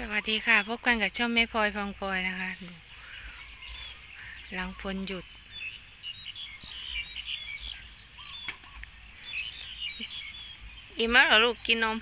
สวัสดีค่ะ พบกันกับช่องแม่พลอยพองพลอยนะคะ หลังฝนหยุด อิ่มแล้วเหรอลูกกินนม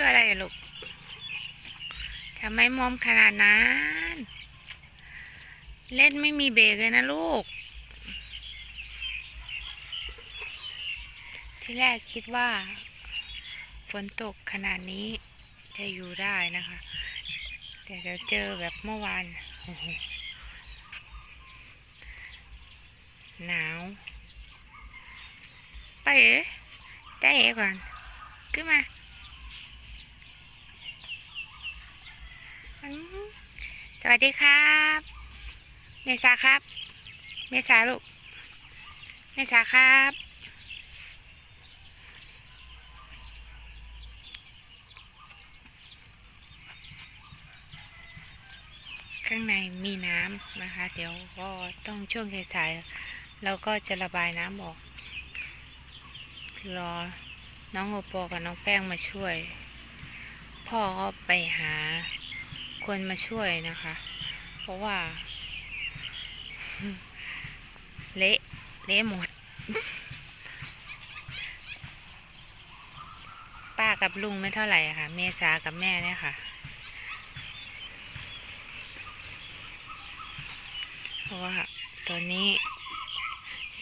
ช่วยอะไรลูกทำไมมอมขนาดนั้น เล่นไม่มีเบรกเลยนะลูก ที่แรกคิดว่า ฝนตกขนาดนี้จะอยู่ได้นะคะ แต่เดี๋ยวเจอแบบเมื่อวานหหนาว ไปเอ๋ได้เอ๋ก่อนขึ้นมาอืมส วัสดีครับ เมษาครับ เมษาลูก เมษาครับ ข้างในมีน้ำนะคะ เดี๋ยวก็ต้องช่วงสายๆเราก็จะระบายน้ำออก รอน้องโอปอกับน้องแป้งมาช่วย พ่อก็ไปหา คนมาช่วยนะคะ เพราะว่า เละเละหมด ป้ากับลุงไม่เท่าไหร่ค่ะ เมษากับแม่เนี่ยค่ะ เพราะว่าตอนนี้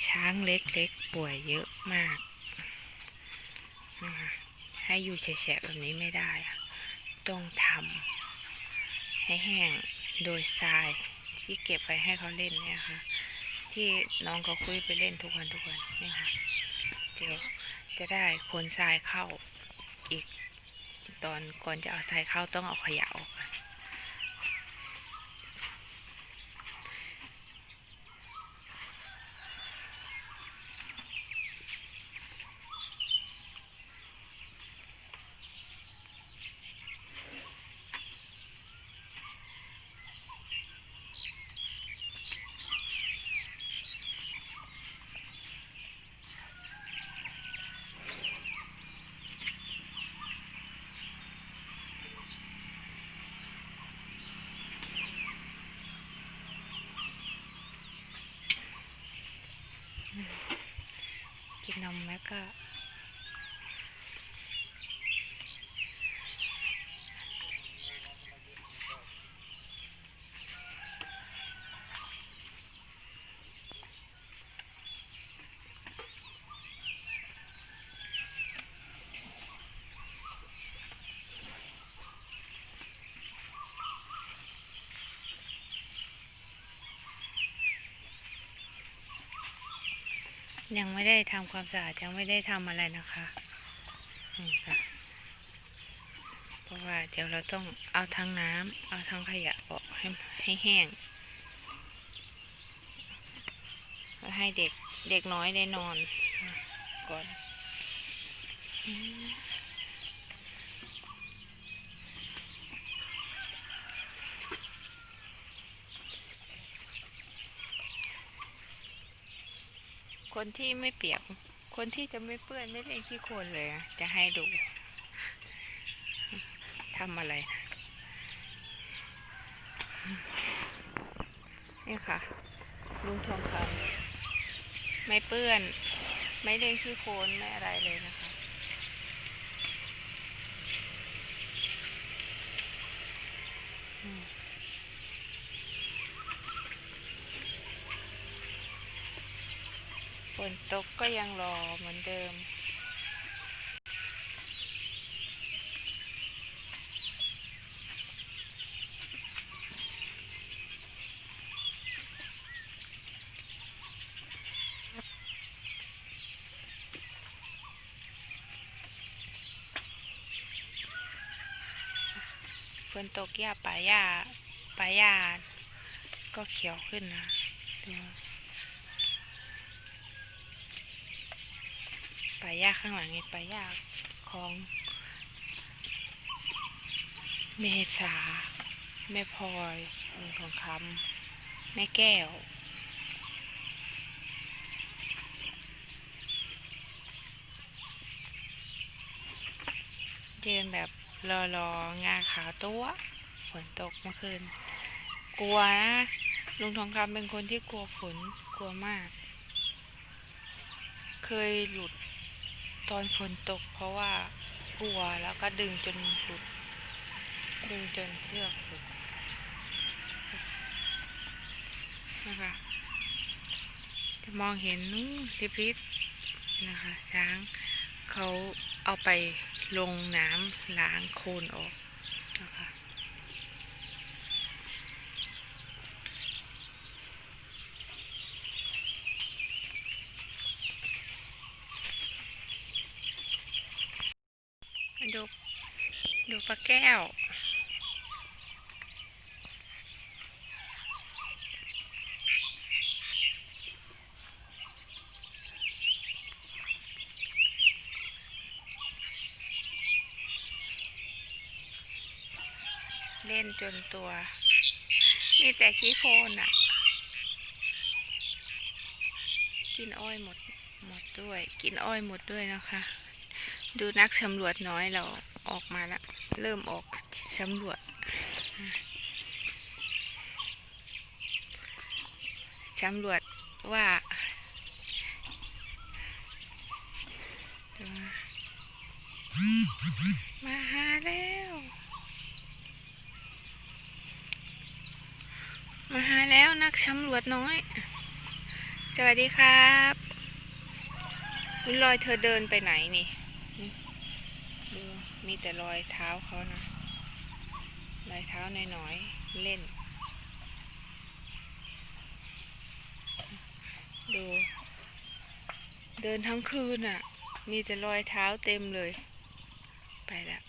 ช้างเล็กๆป่วยเยอะมากนะคะให้อยู่แฉะๆแบบนี้ไม่ได้อะต้องทำ ให้แห้งโดยทรายที่เก็บไปให้เขาเล่นเนี่ยค่ะ ที่น้องเขาคุยไปเล่นทุกวันทุกวันเนี่ยค่ะเดี๋ยวจะได้คนทรายเข้าอีกตอนก่อนจะเอาทรายเข้าต้องเอาขยะออกค่ะน กิ น ยังไม่ได้ทำความสะอาดยังไม่ได้ทำอะไรนะคะนี่ค่ะเพราะว่าเดี๋ยวเราต้องเอาทั้งน้ำเอาทั้งขยะออกให้ให้แห้งแล้วให้เด็กเด็กน้อยได้นอนก่อน คนที่ไม่เปียก คนที่จะไม่เปื้อนไม่เล่นขี้โคลนเลย จะให้ดูทำอะไร นี่ค่ะ ลุงทองคำไม่เปื้อน ไม่เล่นขี้โคลนไม่อะไรเลยนะคะฝ นตกก็ยังรอเหมือนเดิม ฝนตกหญ้าป่าหญ้าป่าหญ้าก็เขียวขึ้นนะดู ป่าหญ้าข้างหลังนี่ป่าหญ้าของเมษา แม่พลอยลุงทองคำแม่แก้ว เดินแบบรอรองาขาวตัวฝนตกเมื่อคืน กลัวนะลุงทองคำเป็นคนที่กลัวฝนกลัวมาก เคยหลุด ตอนฝนตกเพราะว่ากลัวแล้วก็ดึงจนหลุด ดึงจนเชือกหลุดนะคะจะมองเห็นนู้นริบๆนะคะช้างเขาเอาไปลงน้ำล้างโคลนออกนะคะ ดู ดูปลาแก้ว เล่นจนตัว มีแต่ขี้โคลนอะ กินอ้อยหมดหมดด้วย กินอ้อยหมดด้วยนะคะ ดูนักสำรวจน้อยเราออกมาแล้ว เริ่มออกสำรวจสำรวจว่ามาหาแล้ว มาหาแล้วนักสำรวจน้อย สวัสดีครับ คุณลอยเธอเดินไปไหนนี่ มีแต่รอยเท้าเขานะ รอยเท้าน้อยๆ เล่น ดู เดินทั้งคืนอะ มีแต่รอยเท้าเต็มเลย ไปล้ว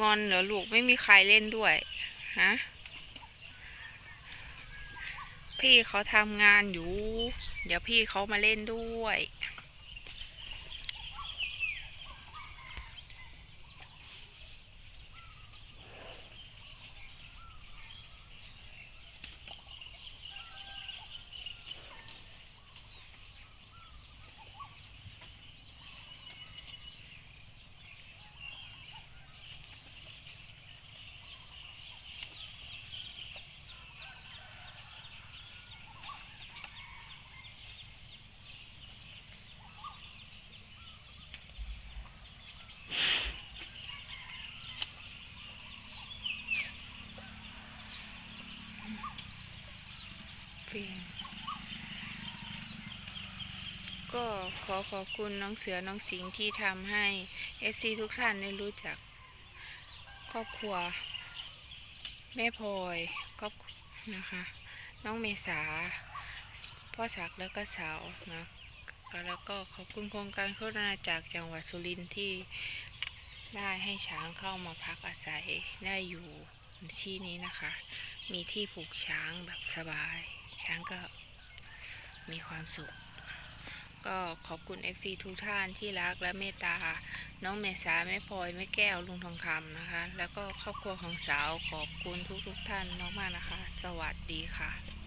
งอนเหรอลูกไม่มีใครเล่นด้วยฮะพี่เขาทำงานอยู่ เดี๋ยวพี่เขามาเล่นด้วย เพลง ก็ขอขอบคุณน้องเสือน้องสิงที่ทำให้ FC ทุกท่านได้รู้จัก ครอบครัว แม่พลอยครอบนะคะ น้องเมษา พ่อศักดิ์แล้วก็สาวนะแล้วก็ขอบคุณโครงการโฆษณาจากจังหวัดสุรินทร์ที่ได้ให้ช้างเข้ามาพักอาศัยได้อยู่ที่นี้นะคะ มีที่ผูกช้างแบบสบาย ช้างก็มีความสุข ก็ขอบคุณ FC ทุกท่านที่รักและเมตตา น้องเมษาแม่พลอยแม่แก้วลุงทองคำนะคะ แล้วก็ครอบครัวของสาวขอบคุณทุกๆทท่านมากๆนะคะ สวัสดีค่ะ